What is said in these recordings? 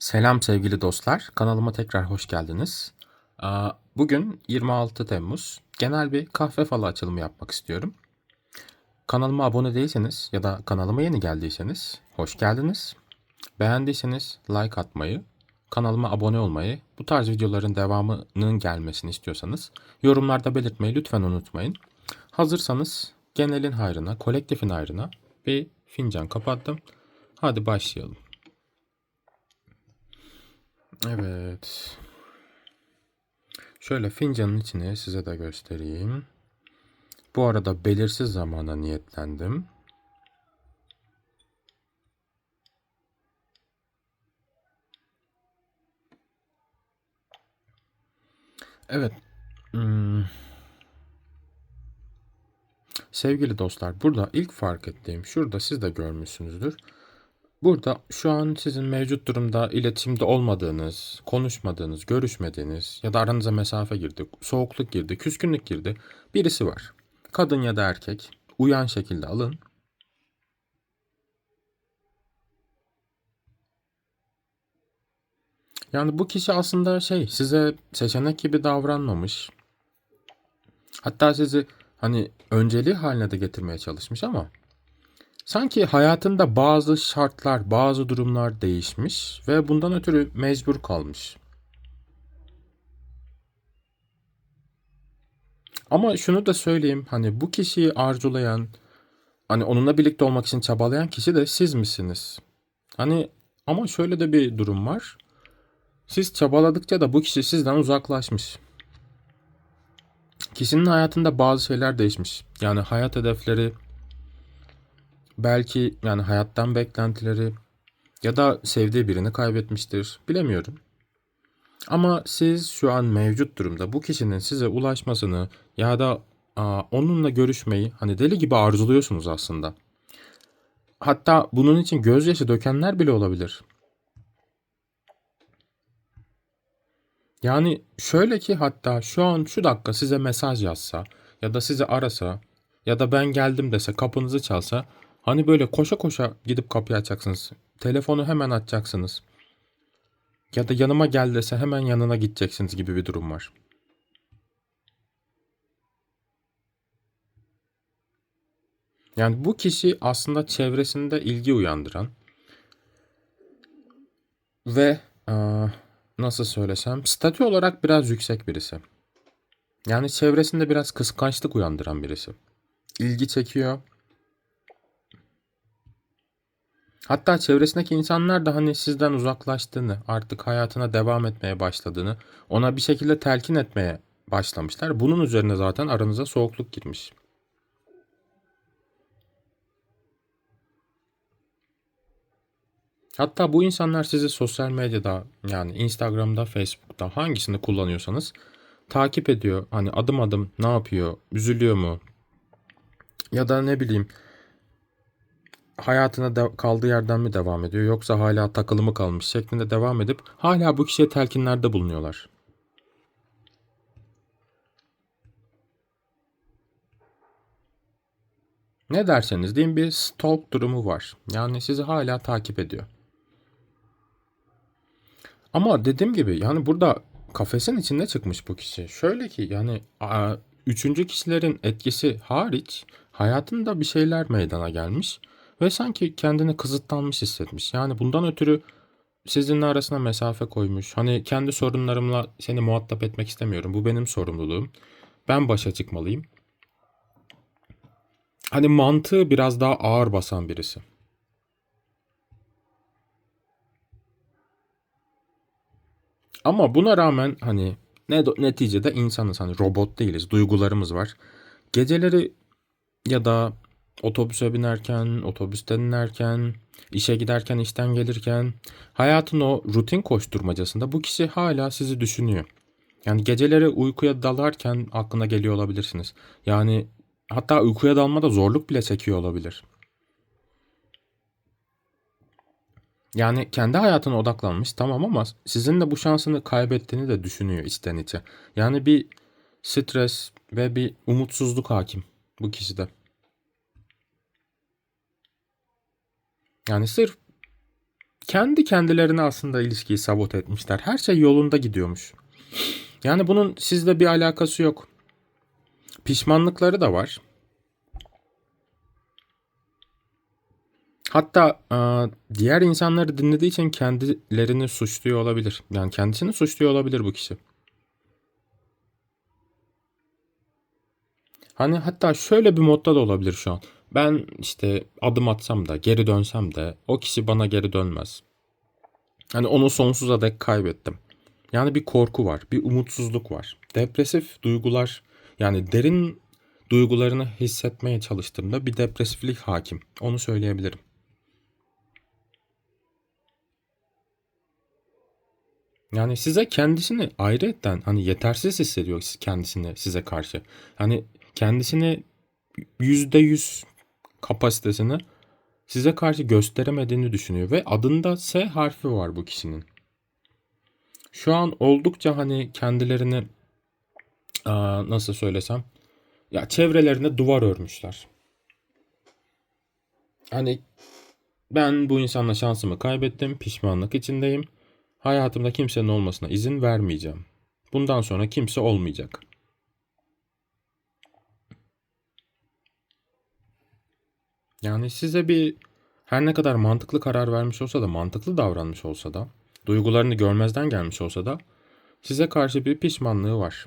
Selam sevgili dostlar. Kanalıma tekrar hoş geldiniz. Bugün 26 Temmuz. Genel bir kahve falı açılımı yapmak istiyorum. Kanalıma abone değilseniz ya da kanalıma yeni geldiyseniz hoş geldiniz. Beğendiyseniz like atmayı, kanalıma abone olmayı, bu tarz videoların devamının gelmesini istiyorsanız yorumlarda belirtmeyi lütfen unutmayın. Hazırsanız genelin hayrına, kolektifin hayrına bir fincan kapattım. Hadi başlayalım. Evet. Şöyle fincanın içini size de göstereyim. Bu arada belirsiz zamana niyetlendim. Evet. Hmm. Sevgili dostlar, burada ilk fark ettiğim şurada siz de görmüşsünüzdür. Burada şu an sizin mevcut durumda iletişimde olmadığınız, konuşmadığınız, görüşmediğiniz ya da aranıza mesafe girdi, soğukluk girdi, küskünlük girdi birisi var. Kadın ya da erkek uyan şekilde alın. Yani bu kişi aslında şey size seçenek gibi davranmamış. Hatta sizi hani önceliği haline de getirmeye çalışmış ama Sanki hayatında bazı şartlar, bazı durumlar değişmiş ve bundan ötürü mecbur kalmış. Ama şunu da söyleyeyim, hani bu kişiyi arzulayan, hani onunla birlikte olmak için çabalayan kişi de siz misiniz? Hani ama şöyle de bir durum var. Siz çabaladıkça da bu kişi sizden uzaklaşmış. Kişinin hayatında bazı şeyler değişmiş. Yani hayat hedefleri, belki yani hayattan beklentileri ya da sevdiği birini kaybetmiştir. Bilemiyorum. Ama siz şu an mevcut durumda bu kişinin size ulaşmasını ya da aa, onunla görüşmeyi hani deli gibi arzuluyorsunuz aslında. Hatta bunun için gözyaşı dökenler bile olabilir. Yani şöyle ki hatta şu an şu dakika size mesaj yazsa ya da sizi arasa ya da ben geldim dese kapınızı çalsa hani böyle koşa koşa gidip kapıyı açacaksınız. Telefonu hemen açacaksınız. Ya da yanıma gel dese hemen yanına gideceksiniz gibi bir durum var. Yani bu kişi aslında çevresinde ilgi uyandıran ve aa, nasıl söylesem statü olarak biraz yüksek birisi. Yani çevresinde biraz kıskançlık uyandıran birisi. İlgi çekiyor. Hatta çevresindeki insanlar da hani sizden uzaklaştığını, artık hayatına devam etmeye başladığını, ona bir şekilde telkin etmeye başlamışlar. Bunun üzerine zaten aranıza soğukluk girmiş. Hatta bu insanlar sizi sosyal medyada yani Instagram'da, Facebook'ta hangisini kullanıyorsanız takip ediyor. Hani adım adım ne yapıyor, üzülüyor mu? Ya da ne bileyim hayatına de- kaldığı yerden mi devam ediyor yoksa hala takılı mı kalmış şeklinde devam edip hala bu kişiye telkinlerde bulunuyorlar. Ne derseniz deyin bir stalk durumu var. Yani sizi hala takip ediyor. Ama dediğim gibi yani burada kafesin içinde çıkmış bu kişi. Şöyle ki yani üçüncü kişilerin etkisi hariç hayatında bir şeyler meydana gelmiş ve sanki kendini kısıtlanmış hissetmiş. Yani bundan ötürü sizinle arasına mesafe koymuş. Hani kendi sorunlarımla seni muhatap etmek istemiyorum. Bu benim sorumluluğum. Ben başa çıkmalıyım. Hani mantığı biraz daha ağır basan birisi. Ama buna rağmen hani ne neticede insanız hani robot değiliz. Duygularımız var. Geceleri ya da otobüse binerken, otobüsten inerken, işe giderken, işten gelirken hayatın o rutin koşturmacasında bu kişi hala sizi düşünüyor. Yani geceleri uykuya dalarken aklına geliyor olabilirsiniz. Yani hatta uykuya dalmada zorluk bile çekiyor olabilir. Yani kendi hayatına odaklanmış tamam ama sizin de bu şansını kaybettiğini de düşünüyor içten içe. Yani bir stres ve bir umutsuzluk hakim bu kişide. Yani sırf kendi kendilerine aslında ilişkiyi sabote etmişler. Her şey yolunda gidiyormuş. Yani bunun sizle bir alakası yok. Pişmanlıkları da var. Hatta e, diğer insanları dinlediği için kendilerini suçluyor olabilir. Yani kendisini suçluyor olabilir bu kişi. Hani hatta şöyle bir modda da olabilir şu an. Ben işte adım atsam da geri dönsem de o kişi bana geri dönmez. Hani onu sonsuza dek kaybettim. Yani bir korku var, bir umutsuzluk var. Depresif duygular yani derin duygularını hissetmeye çalıştığımda bir depresiflik hakim. Onu söyleyebilirim. Yani size kendisini ayrıyetten hani yetersiz hissediyor kendisini size karşı. Hani kendisini yüzde yüz kapasitesini size karşı gösteremediğini düşünüyor ve adında S harfi var bu kişinin. Şu an oldukça hani kendilerini nasıl söylesem ya çevrelerine duvar örmüşler. Hani ben bu insanla şansımı kaybettim, pişmanlık içindeyim. Hayatımda kimsenin olmasına izin vermeyeceğim. Bundan sonra kimse olmayacak. Yani size bir her ne kadar mantıklı karar vermiş olsa da, mantıklı davranmış olsa da, duygularını görmezden gelmiş olsa da size karşı bir pişmanlığı var.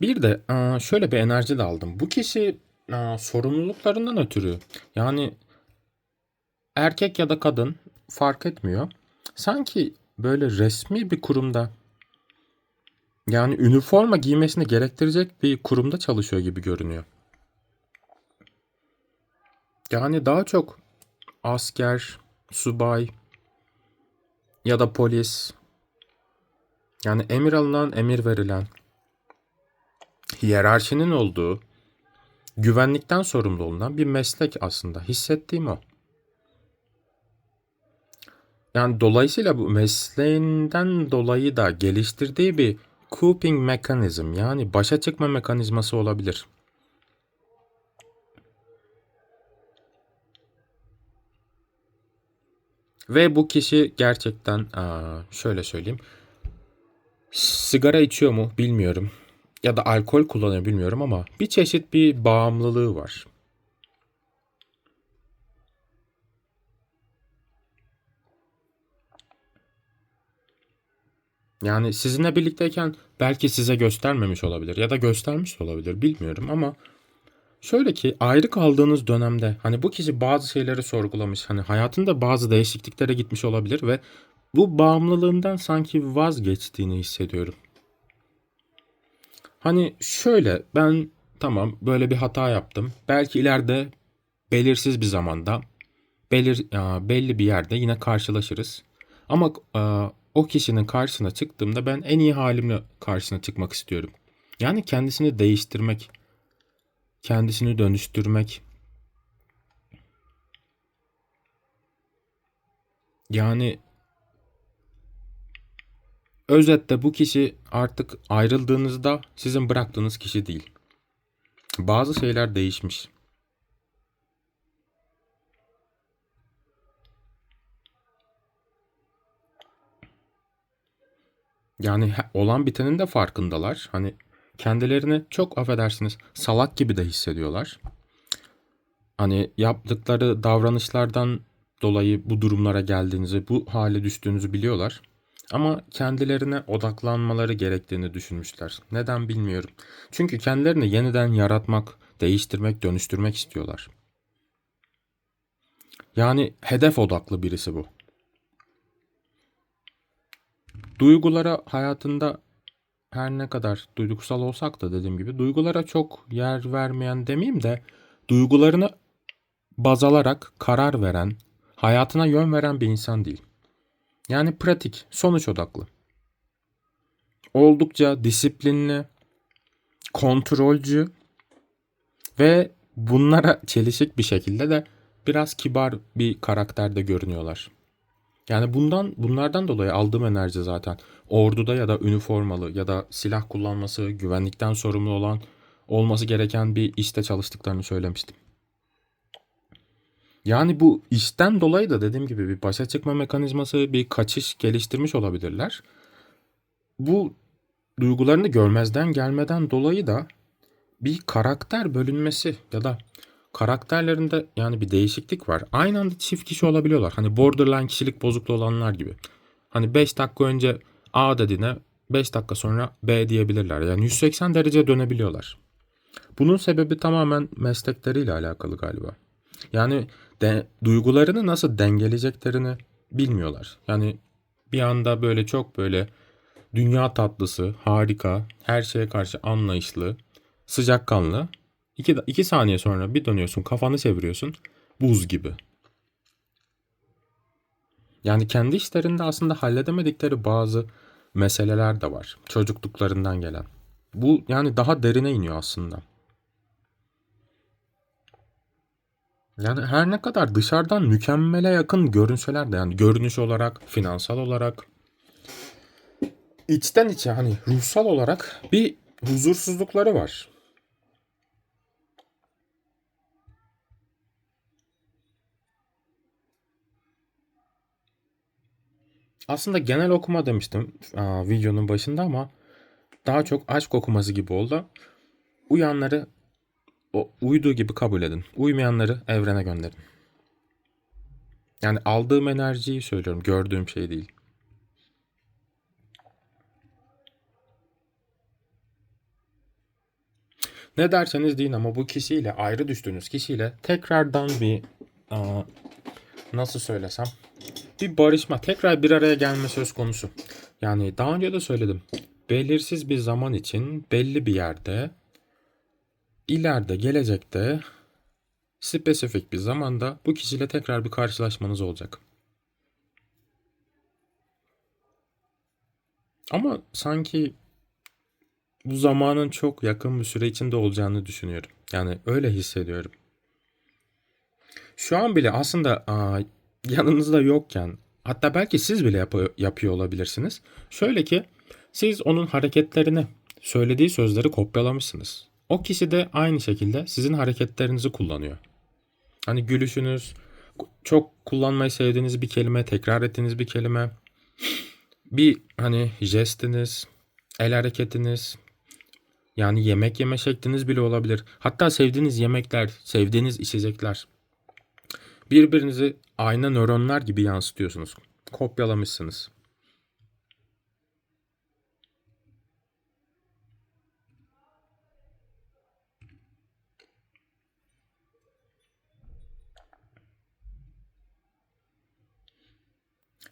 Bir de şöyle bir enerji de aldım. Bu kişi aa, sorumluluklarından ötürü yani erkek ya da kadın fark etmiyor. Sanki böyle resmi bir kurumda yani üniforma giymesini gerektirecek bir kurumda çalışıyor gibi görünüyor. Yani daha çok asker, subay ya da polis yani emir alınan, emir verilen, hiyerarşinin olduğu, güvenlikten sorumlu olunan bir meslek aslında. Hissettiğim o. Yani dolayısıyla bu mesleğinden dolayı da geliştirdiği bir coping mekanizm yani başa çıkma mekanizması olabilir. Ve bu kişi gerçekten şöyle söyleyeyim. Sigara içiyor mu bilmiyorum. Ya da alkol kullanıyor bilmiyorum ama bir çeşit bir bağımlılığı var. Yani sizinle birlikteyken belki size göstermemiş olabilir ya da göstermiş olabilir bilmiyorum ama şöyle ki ayrı kaldığınız dönemde hani bu kişi bazı şeyleri sorgulamış hani hayatında bazı değişikliklere gitmiş olabilir ve bu bağımlılığından sanki vazgeçtiğini hissediyorum. Hani şöyle ben tamam böyle bir hata yaptım. Belki ileride belirsiz bir zamanda belir, belli bir yerde yine karşılaşırız. Ama o kişinin karşısına çıktığımda ben en iyi halimle karşısına çıkmak istiyorum. Yani kendisini değiştirmek, kendisini dönüştürmek. Yani özetle bu kişi artık ayrıldığınızda sizin bıraktığınız kişi değil. Bazı şeyler değişmiş. Yani olan bitenin de farkındalar. Hani kendilerini çok affedersiniz salak gibi de hissediyorlar. Hani yaptıkları davranışlardan dolayı bu durumlara geldiğinizi, bu hale düştüğünüzü biliyorlar. Ama kendilerine odaklanmaları gerektiğini düşünmüşler. Neden bilmiyorum. Çünkü kendilerini yeniden yaratmak, değiştirmek, dönüştürmek istiyorlar. Yani hedef odaklı birisi bu. Duygulara hayatında her ne kadar duygusal olsak da dediğim gibi duygulara çok yer vermeyen demeyeyim de duygularını baz alarak karar veren, hayatına yön veren bir insan değil. Yani pratik, sonuç odaklı. Oldukça disiplinli, kontrolcü ve bunlara çelişik bir şekilde de biraz kibar bir karakterde görünüyorlar. Yani bundan bunlardan dolayı aldığım enerji zaten orduda ya da üniformalı ya da silah kullanması, güvenlikten sorumlu olan olması gereken bir işte çalıştıklarını söylemiştim. Yani bu işten dolayı da dediğim gibi bir başa çıkma mekanizması, bir kaçış geliştirmiş olabilirler. Bu duygularını görmezden gelmeden dolayı da bir karakter bölünmesi ya da karakterlerinde yani bir değişiklik var. Aynı anda çift kişi olabiliyorlar. Hani borderline kişilik bozukluğu olanlar gibi. Hani 5 dakika önce A dediğine 5 dakika sonra B diyebilirler. Yani 180 derece dönebiliyorlar. Bunun sebebi tamamen meslekleriyle alakalı galiba. Yani de, duygularını nasıl dengeleyeceklerini bilmiyorlar. Yani bir anda böyle çok böyle dünya tatlısı, harika, her şeye karşı anlayışlı, sıcakkanlı. İki, iki saniye sonra bir dönüyorsun, kafanı çeviriyorsun, buz gibi. Yani kendi işlerinde aslında halledemedikleri bazı meseleler de var. Çocukluklarından gelen. Bu yani daha derine iniyor aslında. Yani her ne kadar dışarıdan mükemmele yakın görünseler de yani görünüş olarak, finansal olarak, içten içe hani ruhsal olarak bir huzursuzlukları var. Aslında genel okuma demiştim videonun başında ama daha çok aşk okuması gibi oldu. Uyanları o uyduğu gibi kabul edin. Uymayanları evrene gönderin. Yani aldığım enerjiyi söylüyorum, gördüğüm şey değil. Ne derseniz deyin ama bu kişiyle ayrı düştüğünüz kişiyle tekrardan bir nasıl söylesem bir barışma, tekrar bir araya gelme söz konusu. Yani daha önce de söyledim. Belirsiz bir zaman için belli bir yerde ileride gelecekte spesifik bir zamanda bu kişiyle tekrar bir karşılaşmanız olacak. Ama sanki bu zamanın çok yakın bir süre içinde olacağını düşünüyorum. Yani öyle hissediyorum. Şu an bile aslında aa, yanınızda yokken hatta belki siz bile yap- yapıyor olabilirsiniz. Şöyle ki siz onun hareketlerini, söylediği sözleri kopyalamışsınız. O kişi de aynı şekilde sizin hareketlerinizi kullanıyor. Hani gülüşünüz, çok kullanmayı sevdiğiniz bir kelime, tekrar ettiğiniz bir kelime, bir hani jestiniz, el hareketiniz, yani yemek yeme şekliniz bile olabilir. Hatta sevdiğiniz yemekler, sevdiğiniz içecekler. Birbirinizi ayna nöronlar gibi yansıtıyorsunuz. Kopyalamışsınız.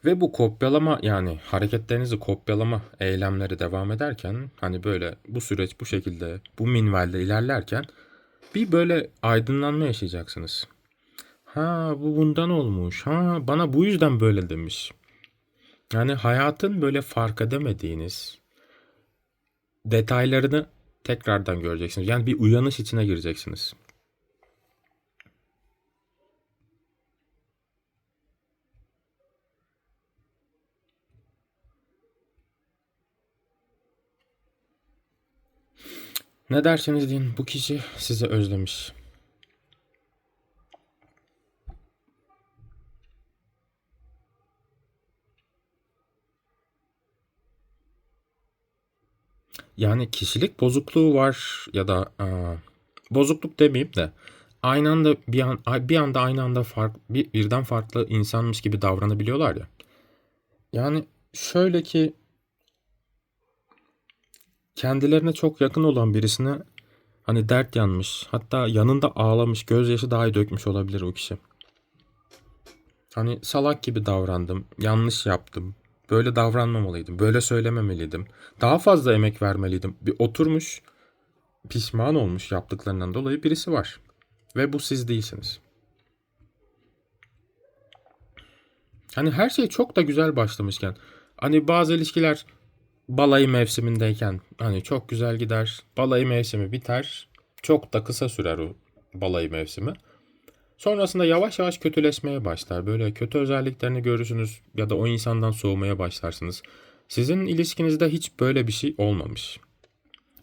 Ve bu kopyalama yani hareketlerinizi kopyalama eylemleri devam ederken hani böyle bu süreç bu şekilde bu minvalde ilerlerken bir böyle aydınlanma yaşayacaksınız. Ha bu bundan olmuş. Ha bana bu yüzden böyle demiş. Yani hayatın böyle fark edemediğiniz detaylarını tekrardan göreceksiniz. Yani bir uyanış içine gireceksiniz. Ne derseniz deyin bu kişi sizi özlemiş. Yani kişilik bozukluğu var ya da aa, bozukluk demeyeyim de aynı anda bir an bir anda aynı anda fark bir, birden farklı insanmış gibi davranabiliyorlar ya. Yani şöyle ki kendilerine çok yakın olan birisine hani dert yanmış hatta yanında ağlamış gözyaşı dahi dökmüş olabilir o kişi. Hani salak gibi davrandım, yanlış yaptım, böyle davranmamalıydım, böyle söylememeliydim, daha fazla emek vermeliydim. Bir oturmuş, pişman olmuş yaptıklarından dolayı birisi var. Ve bu siz değilsiniz. Hani her şey çok da güzel başlamışken, hani bazı ilişkiler balayı mevsimindeyken hani çok güzel gider. Balayı mevsimi biter. Çok da kısa sürer o balayı mevsimi. Sonrasında yavaş yavaş kötüleşmeye başlar. Böyle kötü özelliklerini görürsünüz ya da o insandan soğumaya başlarsınız. Sizin ilişkinizde hiç böyle bir şey olmamış.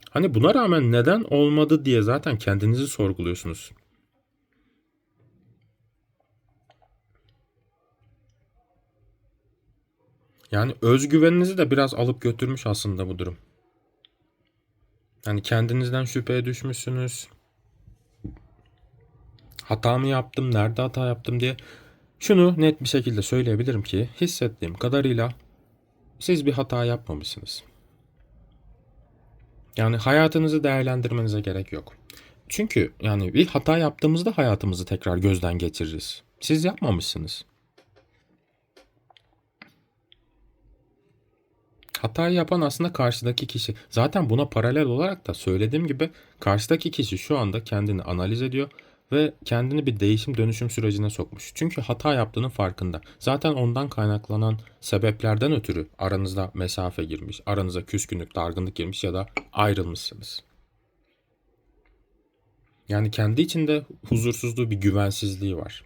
Hani buna rağmen neden olmadı diye zaten kendinizi sorguluyorsunuz. Yani özgüveninizi de biraz alıp götürmüş aslında bu durum. Hani kendinizden şüpheye düşmüşsünüz. Hata mı yaptım, nerede hata yaptım diye. Şunu net bir şekilde söyleyebilirim ki hissettiğim kadarıyla siz bir hata yapmamışsınız. Yani hayatınızı değerlendirmenize gerek yok. Çünkü yani bir hata yaptığımızda hayatımızı tekrar gözden geçiririz. Siz yapmamışsınız. Hatayı yapan aslında karşıdaki kişi. Zaten buna paralel olarak da söylediğim gibi karşıdaki kişi şu anda kendini analiz ediyor ve kendini bir değişim dönüşüm sürecine sokmuş. Çünkü hata yaptığının farkında. Zaten ondan kaynaklanan sebeplerden ötürü aranızda mesafe girmiş, aranıza küskünlük, dargınlık girmiş ya da ayrılmışsınız. Yani kendi içinde huzursuzluğu bir güvensizliği var.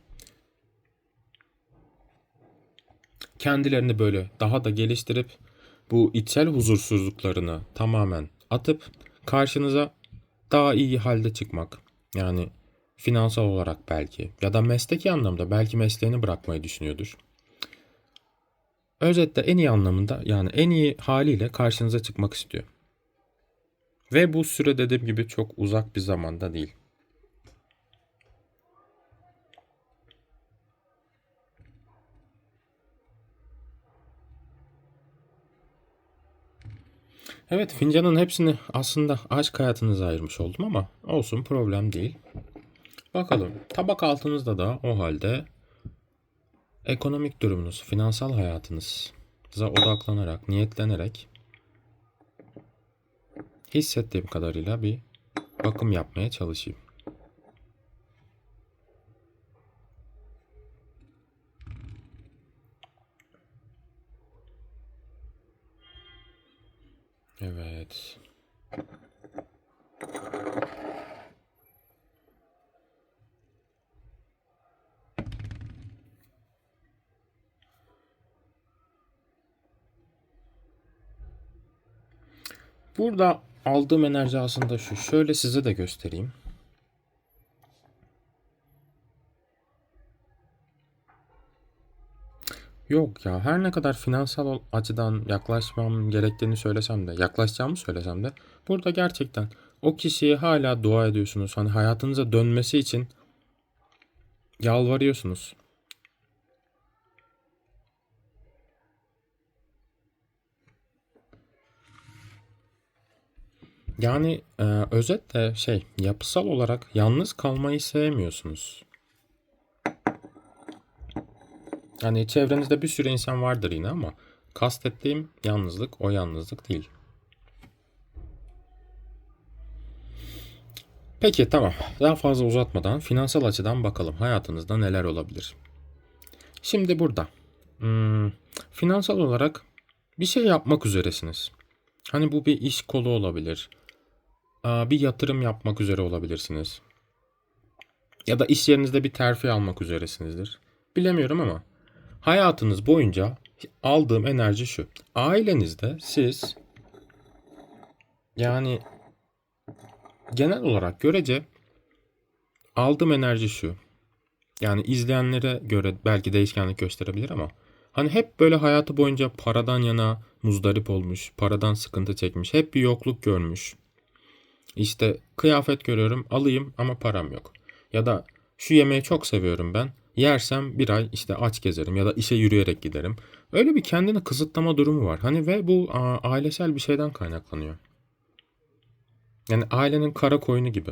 Kendilerini böyle daha da geliştirip bu içsel huzursuzluklarını tamamen atıp karşınıza daha iyi halde çıkmak. Yani finansal olarak belki ya da mesleki anlamda belki mesleğini bırakmayı düşünüyordur. Özetle en iyi anlamında yani en iyi haliyle karşınıza çıkmak istiyor. Ve bu süre dediğim gibi çok uzak bir zamanda değil. Evet fincanın hepsini aslında aşk hayatınıza ayırmış oldum ama olsun problem değil. Bakalım tabak altınızda da o halde ekonomik durumunuz, finansal hayatınıza odaklanarak, niyetlenerek hissettiğim kadarıyla bir bakım yapmaya çalışayım. Evet. Burada aldığım enerji aslında şu. Şöyle size de göstereyim. Yok ya her ne kadar finansal açıdan yaklaşmam gerektiğini söylesem de yaklaşacağımı söylesem de burada gerçekten o kişiye hala dua ediyorsunuz. Hani hayatınıza dönmesi için yalvarıyorsunuz. Yani e, özetle şey yapısal olarak yalnız kalmayı sevmiyorsunuz. Yani çevrenizde bir sürü insan vardır yine ama kastettiğim yalnızlık o yalnızlık değil. Peki tamam. Daha fazla uzatmadan finansal açıdan bakalım hayatınızda neler olabilir. Şimdi burada hmm, finansal olarak bir şey yapmak üzeresiniz. Hani bu bir iş kolu olabilir. Bir yatırım yapmak üzere olabilirsiniz. Ya da iş yerinizde bir terfi almak üzeresinizdir. Bilemiyorum ama hayatınız boyunca aldığım enerji şu. Ailenizde siz yani genel olarak görece aldığım enerji şu. Yani izleyenlere göre belki değişkenlik gösterebilir ama hani hep böyle hayatı boyunca paradan yana muzdarip olmuş, paradan sıkıntı çekmiş, hep bir yokluk görmüş. İşte kıyafet görüyorum alayım ama param yok. Ya da şu yemeği çok seviyorum ben. Yersem bir ay işte aç gezerim ya da işe yürüyerek giderim. Öyle bir kendini kısıtlama durumu var. Hani ve bu ailesel bir şeyden kaynaklanıyor. Yani ailenin kara koyunu gibi.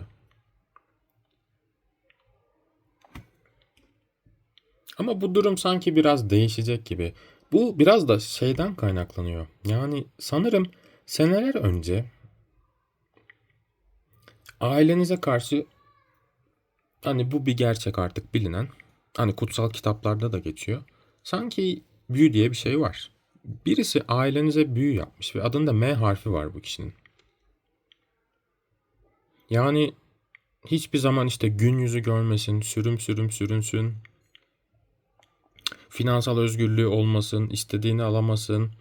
Ama bu durum sanki biraz değişecek gibi. Bu biraz da şeyden kaynaklanıyor. Yani sanırım seneler önce ailenize karşı hani bu bir gerçek artık bilinen hani kutsal kitaplarda da geçiyor. Sanki büyü diye bir şey var. Birisi ailenize büyü yapmış ve adında M harfi var bu kişinin. Yani hiçbir zaman işte gün yüzü görmesin, sürüm sürüm sürünsün. Finansal özgürlüğü olmasın, istediğini alamasın.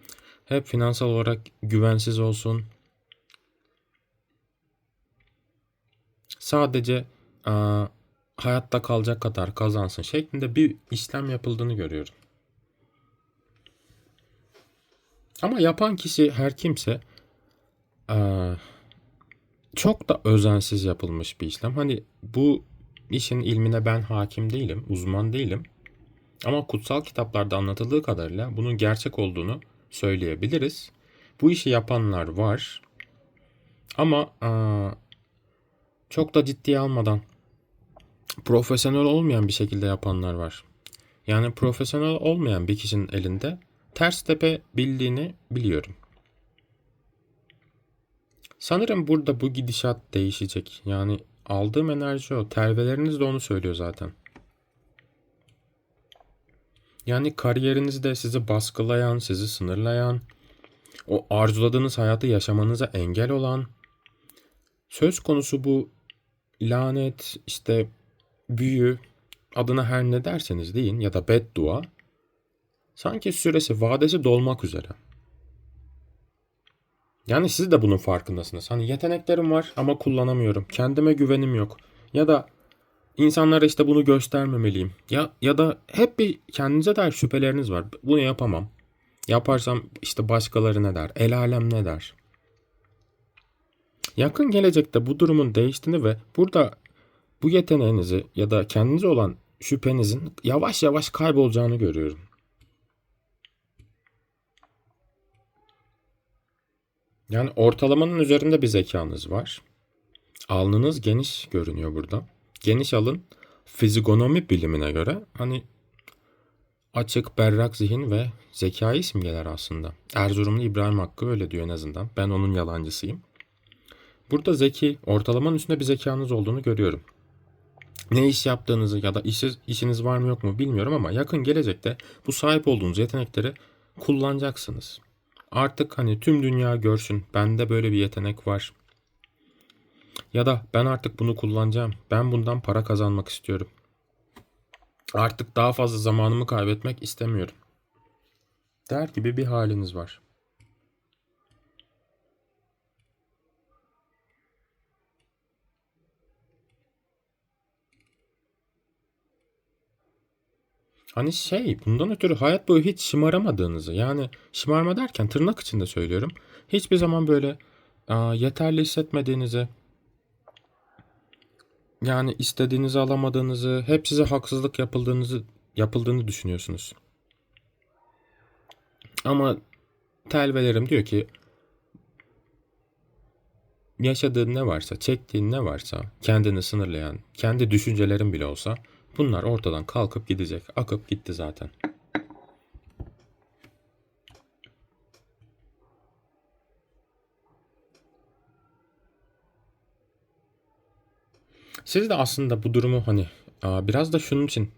Hep finansal olarak güvensiz olsun. Sadece aa, hayatta kalacak kadar kazansın şeklinde bir işlem yapıldığını görüyorum. Ama yapan kişi her kimse aa, çok da özensiz yapılmış bir işlem. Hani bu işin ilmine ben hakim değilim, uzman değilim. Ama kutsal kitaplarda anlatıldığı kadarıyla bunun gerçek olduğunu söyleyebiliriz. Bu işi yapanlar var. Ama aa, çok da ciddiye almadan profesyonel olmayan bir şekilde yapanlar var. Yani profesyonel olmayan bir kişinin elinde ters tepe bildiğini biliyorum. Sanırım burada bu gidişat değişecek. Yani aldığım enerji o. Terveleriniz de onu söylüyor zaten. Yani kariyerinizde sizi baskılayan, sizi sınırlayan, o arzuladığınız hayatı yaşamanıza engel olan, söz konusu bu lanet, işte büyü, adına her ne derseniz deyin ya da beddua, sanki süresi, vadesi dolmak üzere. Yani siz de bunun farkındasınız. Hani yeteneklerim var ama kullanamıyorum. Kendime güvenim yok. Ya da insanlara işte bunu göstermemeliyim. Ya ya da hep bir kendinize dair şüpheleriniz var. Bunu yapamam. Yaparsam işte başkaları ne der? El alem ne der? Yakın gelecekte bu durumun değiştiğini ve burada bu yeteneğinizi ya da kendinize olan şüphenizin yavaş yavaş kaybolacağını görüyorum. Yani ortalamanın üzerinde bir zekanız var. Alnınız geniş görünüyor burada. Geniş alın fizigonomi bilimine göre hani açık, berrak zihin ve zekayı simgeler aslında. Erzurumlu İbrahim Hakkı öyle diyor en azından. Ben onun yalancısıyım. Burada zeki, ortalamanın üstünde bir zekanız olduğunu görüyorum. Ne iş yaptığınızı ya da işsiz, işiniz var mı yok mu bilmiyorum ama yakın gelecekte bu sahip olduğunuz yetenekleri kullanacaksınız. Artık hani tüm dünya görsün bende böyle bir yetenek var. Ya da ben artık bunu kullanacağım. Ben bundan para kazanmak istiyorum. Artık daha fazla zamanımı kaybetmek istemiyorum. Der gibi bir haliniz var. Hani şey bundan ötürü hayat boyu hiç şımaramadığınızı yani şımarma derken tırnak içinde söylüyorum. Hiçbir zaman böyle aa, yeterli hissetmediğinizi yani istediğinizi alamadığınızı hep size haksızlık yapıldığınızı yapıldığını düşünüyorsunuz. Ama telvelerim diyor ki yaşadığın ne varsa, çektiğin ne varsa, kendini sınırlayan, kendi düşüncelerin bile olsa bunlar ortadan kalkıp gidecek. Akıp gitti zaten. Siz de aslında bu durumu hani biraz da şunun için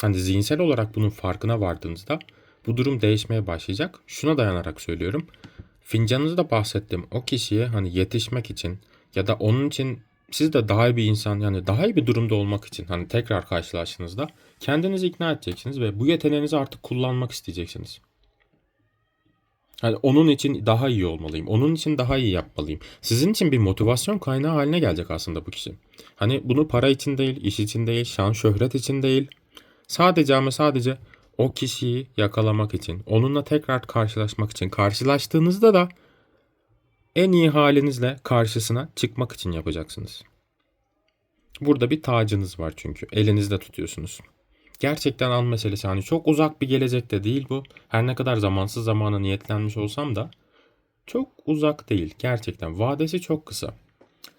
hani zihinsel olarak bunun farkına vardığınızda bu durum değişmeye başlayacak. Şuna dayanarak söylüyorum. Fincanınızda bahsettiğim o kişiye hani yetişmek için ya da onun için siz de daha iyi bir insan yani daha iyi bir durumda olmak için hani tekrar karşılaştığınızda kendinizi ikna edeceksiniz ve bu yeteneğinizi artık kullanmak isteyeceksiniz. Hani onun için daha iyi olmalıyım. Onun için daha iyi yapmalıyım. Sizin için bir motivasyon kaynağı haline gelecek aslında bu kişi. Hani bunu para için değil, iş için değil, şan şöhret için değil. Sadece ama sadece o kişiyi yakalamak için, onunla tekrar karşılaşmak için, karşılaştığınızda da en iyi halinizle karşısına çıkmak için yapacaksınız. Burada bir tacınız var çünkü. Elinizde tutuyorsunuz. Gerçekten an meselesi. Hani çok uzak bir gelecekte değil bu. Her ne kadar zamansız zamana niyetlenmiş olsam da çok uzak değil. Gerçekten vadesi çok kısa.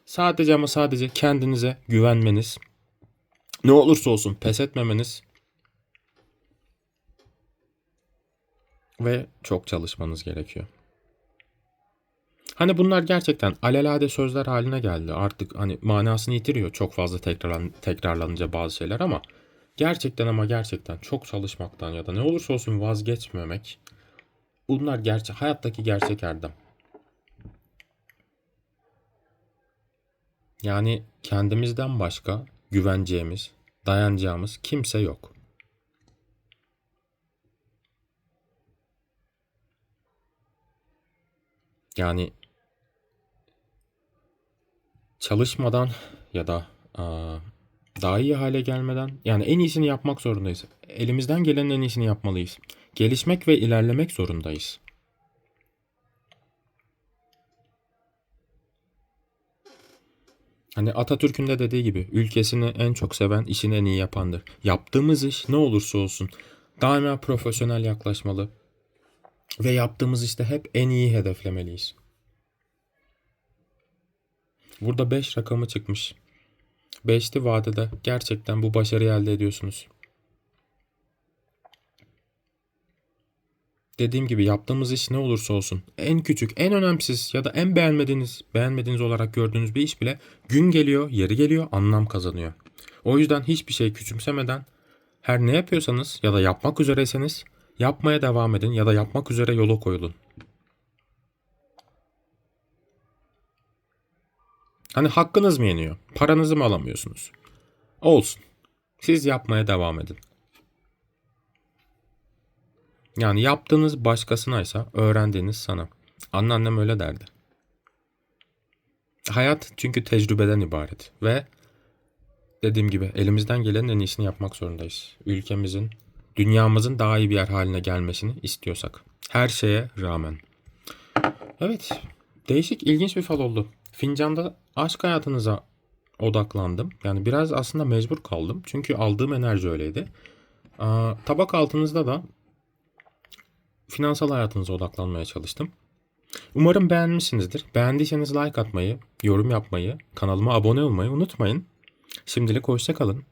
Sadece ama sadece kendinize güvenmeniz, ne olursa olsun pes etmemeniz ve çok çalışmanız gerekiyor. Hani bunlar gerçekten alelade sözler haline geldi. Artık hani manasını yitiriyor çok fazla tekrarlan tekrarlanınca bazı şeyler ama gerçekten ama gerçekten çok çalışmaktan ya da ne olursa olsun vazgeçmemek bunlar gerçek hayattaki gerçek erdem. Yani kendimizden başka güveneceğimiz, dayanacağımız kimse yok. Yani çalışmadan ya da aa, daha iyi hale gelmeden yani en iyisini yapmak zorundayız. Elimizden gelenin en iyisini yapmalıyız. Gelişmek ve ilerlemek zorundayız. Hani Atatürk'ün de dediği gibi ülkesini en çok seven işini en iyi yapandır. Yaptığımız iş ne olursa olsun daima profesyonel yaklaşmalı ve yaptığımız işte hep en iyi hedeflemeliyiz. Burada 5 rakamı çıkmış. 5'li vadede gerçekten bu başarıyı elde ediyorsunuz. Dediğim gibi yaptığımız iş ne olursa olsun en küçük, en önemsiz ya da en beğenmediğiniz, beğenmediğiniz olarak gördüğünüz bir iş bile gün geliyor, yeri geliyor, anlam kazanıyor. O yüzden hiçbir şey küçümsemeden her ne yapıyorsanız ya da yapmak üzereyseniz yapmaya devam edin ya da yapmak üzere yola koyulun. Hani hakkınız mı yeniyor? Paranızı mı alamıyorsunuz? Olsun. Siz yapmaya devam edin. Yani yaptığınız başkasınaysa öğrendiğiniz sana. Anneannem öyle derdi. Hayat çünkü tecrübeden ibaret ve dediğim gibi elimizden gelenin en iyisini yapmak zorundayız. Ülkemizin, dünyamızın daha iyi bir yer haline gelmesini istiyorsak. Her şeye rağmen. Evet, değişik, ilginç bir fal oldu. Fincanda aşk hayatınıza odaklandım. Yani biraz aslında mecbur kaldım. Çünkü aldığım enerji öyleydi. Tabak altınızda da finansal hayatınıza odaklanmaya çalıştım. Umarım beğenmişsinizdir. Beğendiyseniz like atmayı, yorum yapmayı, kanalıma abone olmayı unutmayın. Şimdilik hoşça kalın.